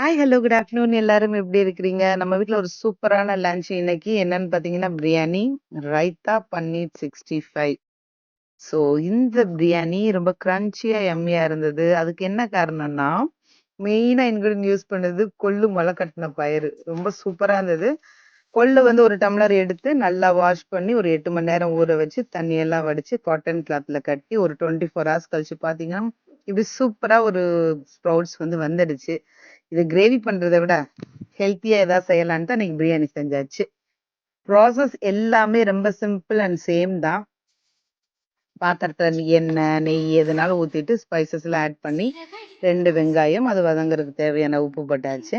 Hi, hello, good afternoon எல்லாரும் எப்படி இருக்கிறீங்க? நம்ம வீட்டில் ஒரு சூப்பரான லஞ்ச் இன்னைக்கு என்னன்னு பார்த்தீங்கன்னா, பிரியாணி, ரைத்தா, பன்னீர் 65. ஸோ இந்த பிரியாணி ரொம்ப கிரன்ச்சியாக எம்மியாக இருந்தது. அதுக்கு என்ன காரணம்னா, மெயினாக இன்க்ரீடியன் யூஸ் பண்ணது கொள்ளு மொளக்கட்டின பயிறு. ரொம்ப சூப்பராக இருந்தது. கொள்ளு வந்து ஒரு டம்ளர் எடுத்து நல்லா வாஷ் பண்ணி ஒரு எட்டு மணி நேரம் ஊற வச்சு, தண்ணியெல்லாம் வடித்து காட்டன் கிளாத்தில் கட்டி ஒரு 24 ஹார்ஸ் கழிச்சு பார்த்தீங்கன்னா, இப்படி சூப்பராக ஒரு ஸ்ப்ரவுட்ஸ் வந்து வந்துடுச்சு. இது கிரேவி பண்ணுறதை விட, ஹெல்த்தியாக எதாவது செய்யலான்னு தான் பிரியாணி செஞ்சாச்சு. ப்ராசஸ் எல்லாமே ரொம்ப சிம்பிள் அண்ட் சேம் தான். பாத்திரத்தில் எண்ணெய், நெய் எதுனாலும் ஊற்றிட்டு ஸ்பைசஸ்லாம் ஆட் பண்ணி ரெண்டு வெங்காயம், அது வதங்குறதுக்கு தேவையான உப்பு போட்டாச்சு.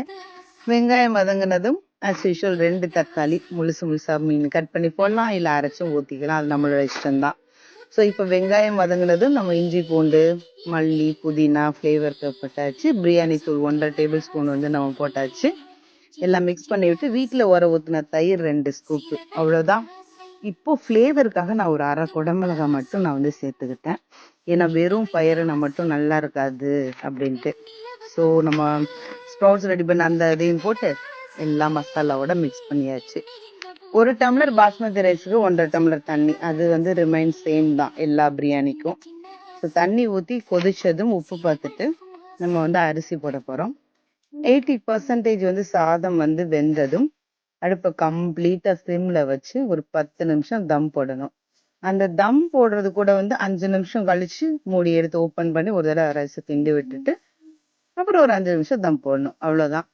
வெங்காயம் வதங்கினதும் ஆஸ் யூஷுவல் ரெண்டு தக்காளி முழுசு முழுசாக மீன் கட் பண்ணி போடலாம், இல்லை அரைச்சும் ஊற்றிக்கலாம் அது நம்மளோட இஷ்டம் தான். ஸோ இப்போ வெங்காயம் வதங்கினதும் நம்ம இஞ்சி, பூண்டு, மல்லி, புதினா ஃப்ளேவருக்கு போட்டாச்சு. பிரியாணி தூள் 1 1/2 டேபிள் ஸ்பூன் வந்து நம்ம போட்டாச்சு. எல்லாம் மிக்ஸ் பண்ணி விட்டு வீட்டில் உர ஊற்றின தயிர் ரெண்டு ஸ்கூப்பு அவ்வளோதான். இப்போ ஃப்ளேவருக்காக நான் ஒரு அரை குடமிளகா மட்டும் நான் வந்து சேர்த்துக்கிட்டேன். ஏன்னா வெறும் பயறுனா மட்டும் நல்லா இருக்காது அப்படின்ட்டு. ஸோ நம்ம ஸ்ப்ரவுட்ஸ் ரெடி பண்ண அந்த இதையும் போட்டு எல்லா மசாலாவோட மிக்ஸ் பண்ணியாச்சு. 1 டம்ளர் பாஸ்மதி ரைஸ்க்கு 1 1/2 டம்ளர் தண்ணி. அது வந்து ரிமைன் சேம் தான் எல்லா பிரியாணிக்கும். ஸோ தண்ணி ஊத்தி கொதிச்சதும் உப்பு பார்த்துட்டு, நம்ம வந்து அரிசி போட போறோம். 80% வந்து சாதம் வந்து வெந்ததும், அடுப்ப கம்ப்ளீட்டா சிம்ல வச்சு ஒரு 10 நிமிஷம் தம் போடணும். அந்த தம் போடுறது கூட வந்து 5 நிமிஷம் கழிச்சு மூடி எடுத்து ஓப்பன் பண்ணி ஒரு தடவ ரைஸ கிண்டி விட்டுட்டு, அப்புறம் ஒரு 5 நிமிஷம் தம் போடணும். அவ்வளோதான்.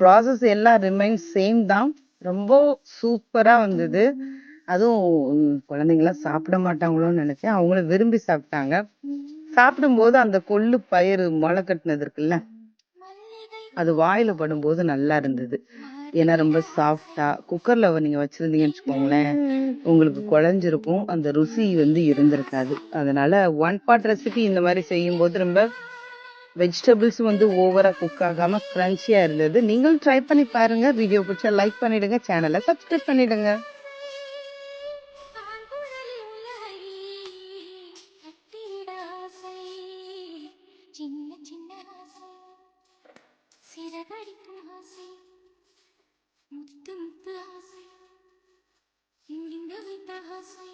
ப்ராசஸ் எல்லாம் ரிமைன் சேம் தான். ரொம்ப சூப்பரா வந்தது. அதுவும் குழந்தைங்களாம் சாப்பிட மாட்டாங்களோன்னு நினைச்சேன். அவங்களும் விரும்பி சாப்பிட்டாங்க. சாப்பிடும்போது அந்த கொள்ளு பயிறு மொள கட்டினது இருக்குல்ல, அது வாயில படும்போது நல்லா இருந்தது. ஏன்னா ரொம்ப சாஃப்ட்டா குக்கர்ல நீங்க வச்சிருந்தீங்கன்னு வச்சுக்கோங்களேன், உங்களுக்கு குழஞ்சிருக்கும். அந்த ருசி வந்து இருந்திருக்காது. அதனால ஒன் பாட் ரெசிபி இந்த மாதிரி செய்யும் போது ரொம்ப வெஜிடபிள்ஸ் வந்து ஓவராக குக் ஆகாமல் க்ரன்ச்சியாக இருந்தது. நீங்களும் ட்ரை பண்ணி பாருங்கள் வீடியோ பிடிச்சா லைக் பண்ணிவிடுங்க சேனலை சப்ஸ்கிரைப் பண்ணிவிடுங்க சின்ன சின்ன ஆசை சிறகடிக்கும் ஆசை முத்து முத்து ஆசை முடிந்த வைத்த ஆசை.